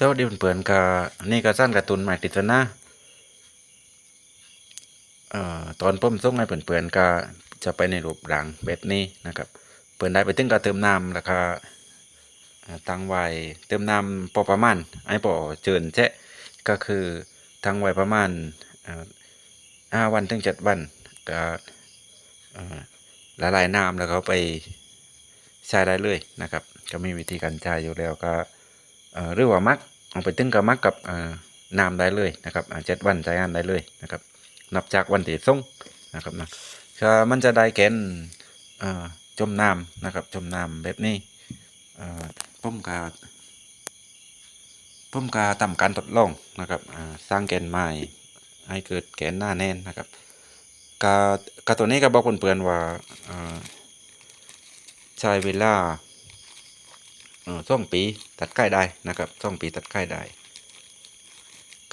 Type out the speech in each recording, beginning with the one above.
สวัสดีเพื่อนๆก็นี่ก็สั้นการ์ตูนใหม่ติดนะเอ่อตอนผมส่งให้เพื่อนๆก็จะไปในรูปร่างแบบนี้นะครับเพื่อนได้ไปถึงก็เติมน้ำแล้วก็เอ่อตั้งไว้เติมน้ำพอประมาณไอ้พอเจินแจ๊ก็คือตั้งไว้ประมาณอ่อห้าวันถึงเจ็ดวันก็ละลายน้ำแล้วเอาไปใช้ได้เลยนะครับ ก็มีวิธีการใช้อยู่แล้วก็ หรือว่ามักเอาไปตึงกับมักกับน้ำได้เลยนะครับเจ็ดวันใช้งานได้เลยนะครับ นับจากวันที่ส่งนะครับนะก็มันจะได้แกนจมน้ำนะครับจมน้ำแบบนี้เอ่มกาผมกาทำการทดลองนะครับสร้างแกนใหม่ให้เกิดแกนหน้าแน่นนะครับกากาตัวนี้ก็บอกเพื่อนๆว่าใช้เวลา สองปีตัดใกล้ได้นะครับสองปีตัดใกล้ได้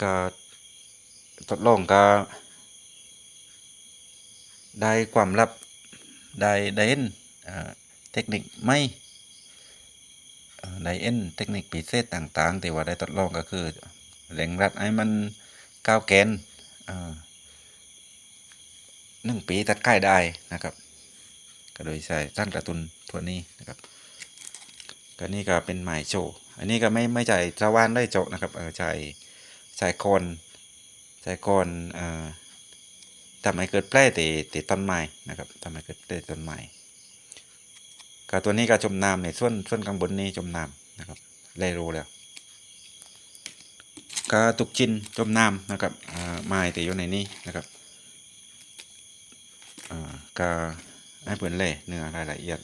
ก็ทดลองก็ได้ความลับได้ได้เห็นเทคนิคไม่ได้เห็นเทคนิคพิเศษต่างๆ ที่ว่าได้ทดลองก็คือแหล่งรัดให้มันก้าวแกนหนึ่งปีตัดใกล้ได้นะครับ ก็โดยใช้สั้นกระตุนตัวนี้นะครับ ก็นี่ก็เป็นหมายโจอันนี้ก็ไม่ไม่ใช่สว่านได้โจนะครับเออใช่ใช่คนใช่คนเอ่อทำให้เกิดแพร่ติติต้นไม้นะครับทำให้เกิดแพร่ต้นไม้ก็ตัวนี้ก็จมน้ำในส่วนส่วนข้างบนนี้จมน้ำนะครับได้รู้แล้วก็ตุกจินจมน้ำนะครับอ่าไม้ที่อยู่ในนี้นะครับอ่าก็ให้เปิดเล่เนื้อรายละเอียด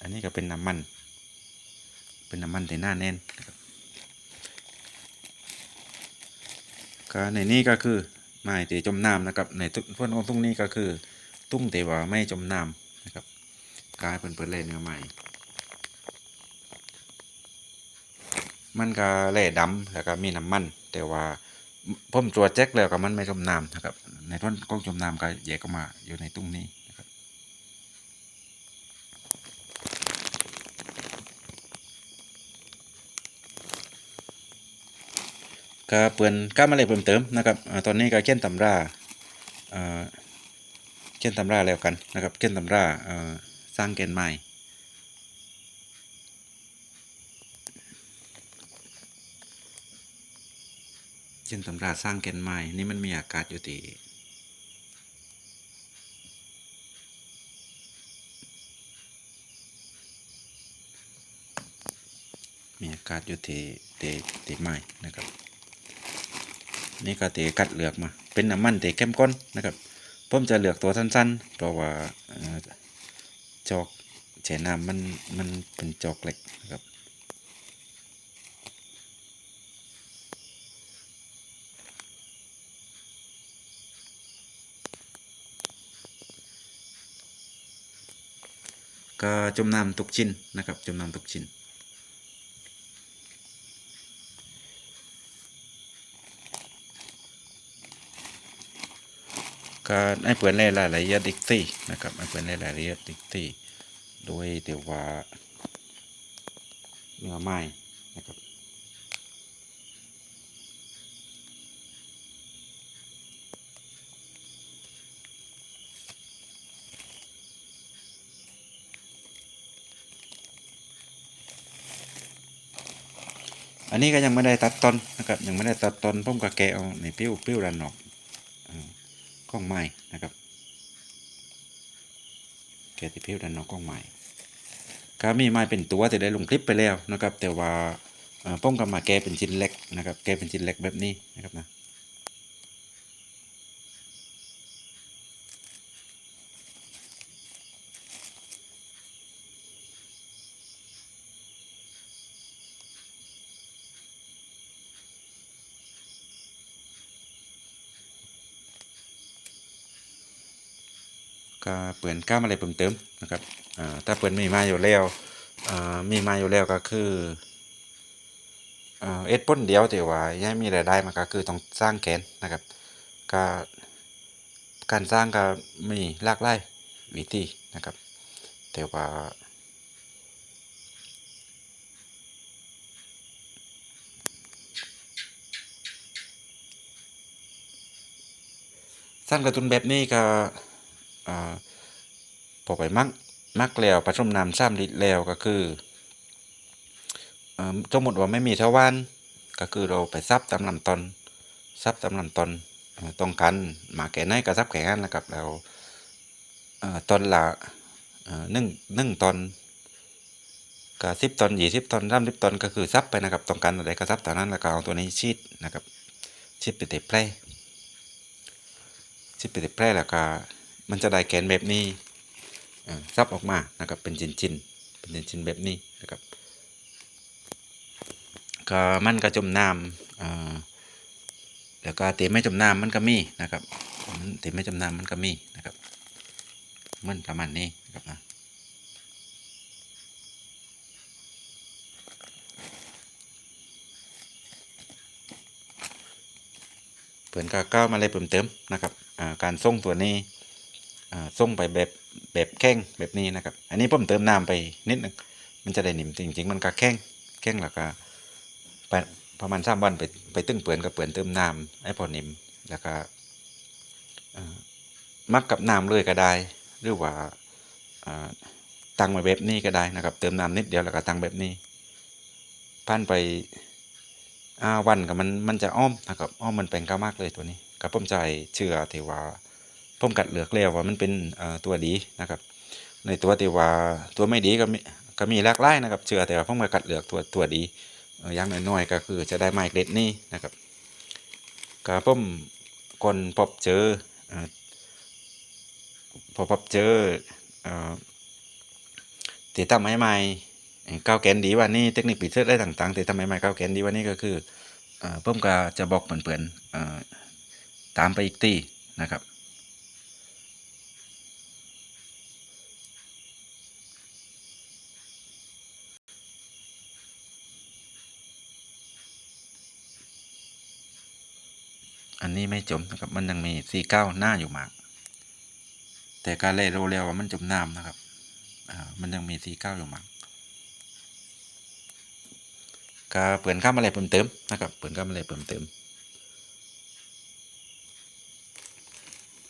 อันนี้ก็เป็นน้ำมัน เป็นน้ำมันที่หน้าแน่นนะครับก็ในนี้ก็คือไม้ที่จมน้ำนะครับ ในทุกส่วนของตรงนี้ก็คือ ตุ้งที่ว่าไม่จมน้ำนะครับกลายเป็นเปิดเล่นเนื้อใหม่ มันก็แล่ดำแล้วก็มีน้ำมัน แต่ว่าผมตรวแจ็คแล้วก็มันไม่จมน้ำนะครับ ในท่อนกล้องจมน้ำก็แยกออกมาอยู่ในตุ้งนี้นะครับ ก็เปิดก้ามาเลยเพิ่มเติมนะครับตอนนี้ก็เขียนตำราเขียนตำราแล้วกันนะครับเขียนตำราสร้างแกนใหม่เขียนตำราสร้างแกนใหม่นี่มันมีอากาศอยู่ที่มีอากาศอยู่ที่ที่ที่ไม้นะครับ นี่ก็เตะกัดเหลือกมา เป็นน้ำมันเตะเข้มข้นนะครับผมจะเหลือกตัวสั้นๆ เพราะว่าจอกแช่น้ำมันมันเป็นจอกเหล็กนะครับก็จุ่มน้ำทุกชิ้นนะครับจุ่มน้ำทุกชิ้น ก็ให้เปิดในรายละเอียดอีกที่นะครับให้เปิดในรายละเอียดอีกที่โดยเดี๋ยวว่าเนื้อไม้นะครับอันนี้ก็ยังไม่ได้ตัดตอนนะครับยังไม่ได้ตัดตอนผมก็แกะเอาในปิ้วปิ้วดันออก ล้องใหม่นะครับแกะที่พิวดันนอกกล้องใหม่ก็มีไม้เป็นตัวแต่ได้ลงคลิปไปแล้วนะครับ แต่ว่าป้องกับมาแกเป็นชิ้นเล็กนะครับ แกเป็นชิ้นเล็กแบบนี้นะครับนะ ก็เปินก้ามอะไรเพิ่มเติมนะครับถ้าเปลือดมีมาอยู่แล้วมีมาอยู่แล้วก็คือเอ็ดป้นเดียวแต่ว่ายังมีรายได้มาก็คือต้องสร้างแขนนะครับก็การสร้างก็มีลากไล่วิธีนะครับ แต่ว่าสร้างกระตุนแบบนี้ก็ พอไปมักมักแล้วผสมน้ำ3ลิตรแล้วก็คือเอ่อสมมติว่าไม่มีทวารก็คือเราไปซับตามลำต้นซับตามลำต้นต้องการหมาแก่ไหนก็ซับแก่นั้นนะครับแล้วเอ่อต้นละเอ่อหนึ่งหนึ่งต้นก็สิบต้นยี่สิบต้นสามสิบต้นก็คือซับไปนะครับต้องการอะไรก็ซับตอนนั้นแล้วก็เอาตัวนี้ฉีดนะครับฉีดไปเตะแพร่ที่เป็นแพร่แล้วก็ มันจะได้แกนแบบนี้ซับออกมานะครับเป็นชิ้นๆเป็นชิ้นๆแบบนี้นะครับก็มันก็จมน้ำแล้วก็เตีไม่จมน้ำมันก็มีนะครับมันตีไม่จมน้ำมันก็มีนะครับมันประมาณนี้นะครับนะเพื่อนก็ก้าวมาเลยเพิ่มเติมนะครับการส่งตัวนี้ ส่งไปแบบแบบแข้งแบบนี้นะครับ อันนี้ผมเติมน้ำไปนิดนึงมันจะได้หนิ่มจริง ๆ มันก็แข้งแข้งแล้วก็ไปประมาณสามวันไปไปตึ้งเปื่อนกับเปื่อนเติมน้ำให้พอหนิ่มแล้วก็มักกับน้ำเลยก็ได้ หรือว่าตั้งไว้แบบนี้ก็ได้นะครับ เติมน้ำนิดเดียวแล้วก็ตั้งแบบนี้ผ่านไปอาวันกับมันมันจะอ้อมนะครับอ้อมมันเป็นก้ามากเลยตัวนี้กับผมใจเชื่อที่ว่า ผมกัดเหลือกแล้วว่ามันเป็นตัวดีนะครับ ในตัวที่ว่าตัวไม่ดีก็มีก็มีหลากหลายนะครับเชื่อแต่ว่าผมก็กัดเหลือกตัวตัวดีอ่อย่างน้อยๆก็คือจะได้ไม้เกรดนี้นะครับก็ผมคนพบเจอพอพบเจอติดตั้งไม้ใหม่ๆก้าวแกนดีวันนี้เทคนิคปิดเสื้อได้ต่างๆติดตั้งไม้ใหม่ก้าวแกนดีวันนี้ก็คือเอ่อผมก็จะบอกเพื่อนๆเอ่อตามไปอีกตีนะครับ อันนี้ไม่จมนะครับมันยังมีสี่เก้าหน้าอยู่มาก แต่การเล่โรเรียวมันจมน้ำนะครับอ่ามันยังมีสี่เก้าอยู่มากก็เปิดข้ามอะไรเพิ่มเติมนะครับเปิดข้ามอะไรเพิ่มเติม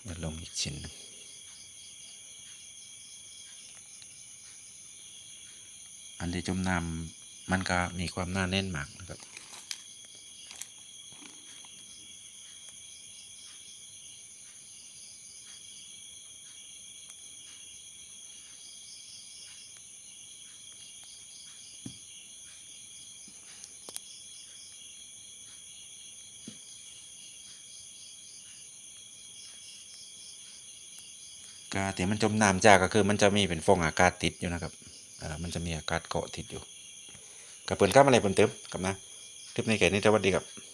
มาลงอีกชิ้นนึงอันที่จมน้ำมันก็มีความหนาแน่นมากนะครับ กาที่มันจมน้ำจากก็คือ มันจะมีเป็นฟองอากาศติดอยู่นะครับอ่ามันจะมีอากาศเกาะติดอยู่กับเปิดข้ามอะไรเพิ่มเติมกับนะคลิปนี้แก่นี้สวัสดีครับ